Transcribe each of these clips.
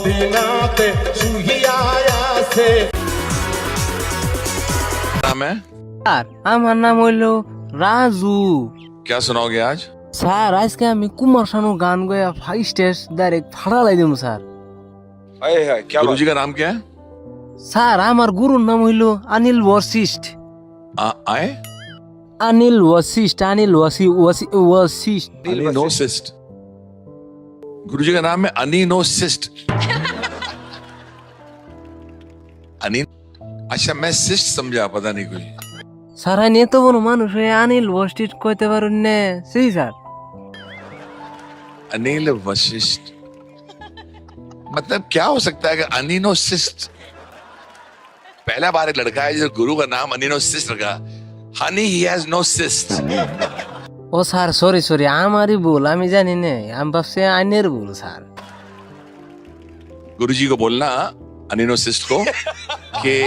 মদিনাতে শুহিয়া আছে नाम है স্যার আমার নাম হইলো রাজু क्या सुनाओगे आज স্যার আজকে আমি কুমার শানু গান গয়া ফাইভ স্টেজ ডাইরেক্ট ফাড়া লাই দিম স্যার क्या गुरु जी का नाम क्या है স্যার আমার গুরুর নাম হইলো অনিল বশিষ্ঠ आ, आए অনিল वशिष्ठ अनिल वसी वसी वशिष्ठ अनिनोसिस्ट गुरु जी का नाम है अनिनोसिस्ट अनि अच्छा मैं सिस्ट समझा पता नहीं कोई স্যার আমি এত বড় মানুষ হয়ে অনিল বশিষ্ঠ কইতে পারুন না সেই স্যার अनिल वशिष्ठ मतलब क्या हो सकता है कि अनिनोसिस्ट पहला बार एक लड़का है जो गुरु का नाम अनिनोसिस्ट रखा honey he has no cyst O sir sorry sorry আমারই ভুল আমি জানি না আমি ভাবছি আইনের ভুল স্যার गुरु जी को बोलना अनिनोसिस्ट को কে?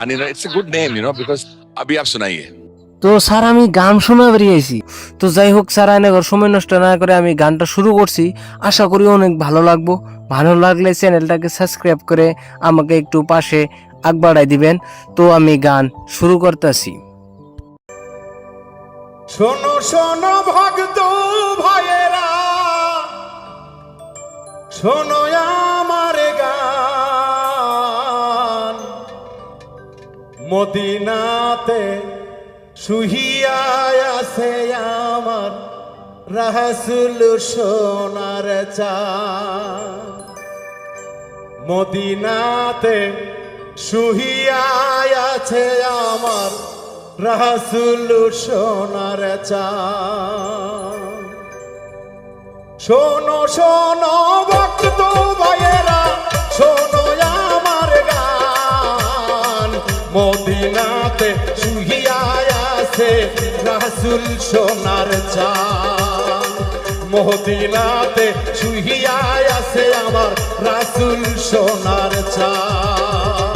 আনিরা it's a good name you know because আবি আপ শোনাইয়ে তো স্যার আমি গান শোনা বেরিয়েছি তো যাই হোক স্যার আয়নাগর সময় নষ্ট না করে আমি গানটা শুরু করছি। আশা করি অনেক ভালো লাগবো। ভালো লাগলে চ্যানেলটাকে সাবস্ক্রাইব করে আমাকে একটু পাশে আগ বাড়াই দিবেন। তো আমি গান শুরু করতেছি। শোনো শোনো ভক্ত ভাইয়েরা। শোনো মদিনাতে শুহিয়া আছে আমার রাসুল সোনার চান মদিনাতে শুহিয়া আছে আমার রাসুল সোনার চান শোনো শোনো, ভক্ত ভাইয়েরা মদিনাতে শুহিয়া আছে রাসুল সোনার চাঁদ। মদিনাতে শুহিয়া আছে আমার রাসুল সোনার চান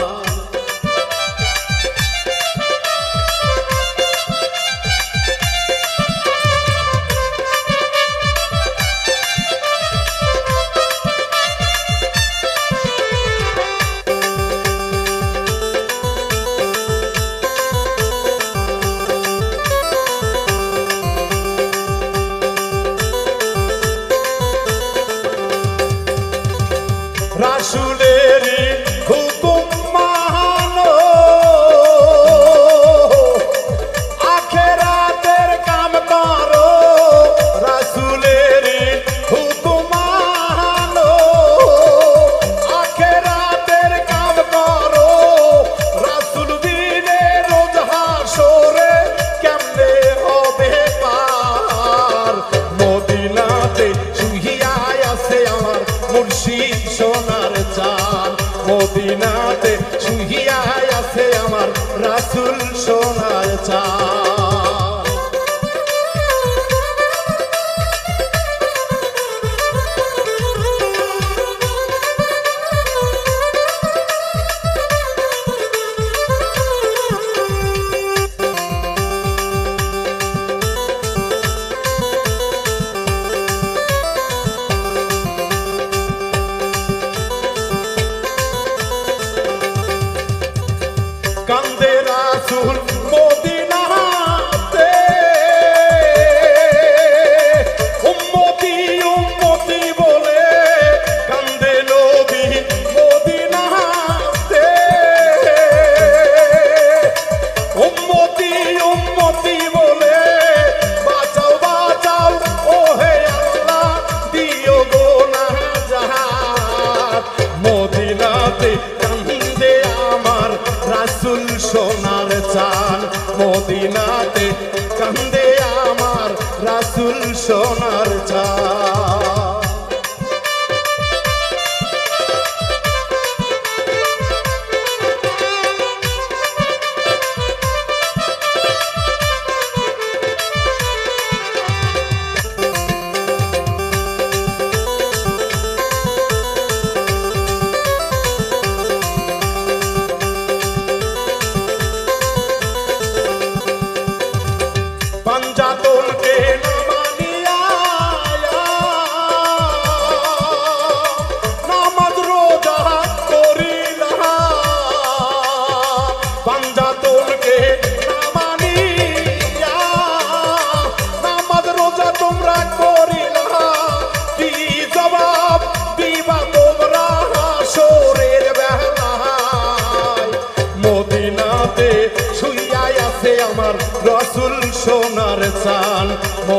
মদিনাতে শুহিয়া আছে আমার রাসুল সোনার চান সোনার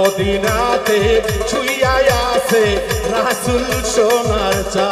মদিনাতে ছুইয়া আছে রাসুল সোনার চা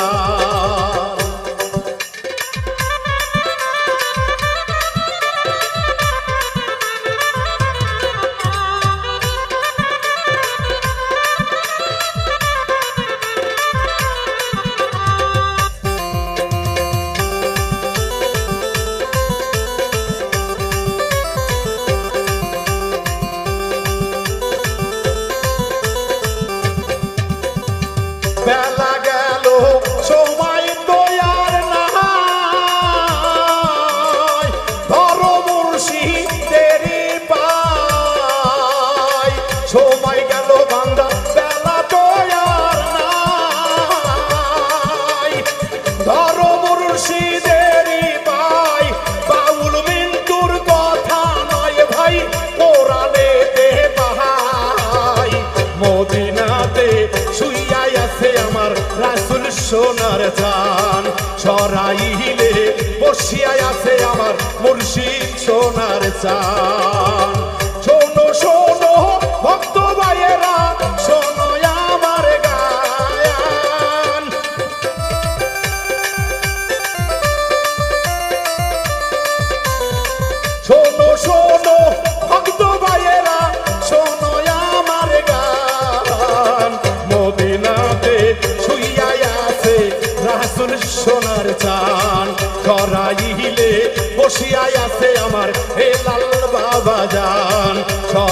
सा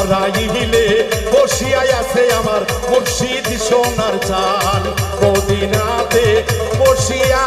সদাই মিলে বসিয়াই আছে আমার মুর্শিদ সোনার চাল। কদিনাতে বসিয়া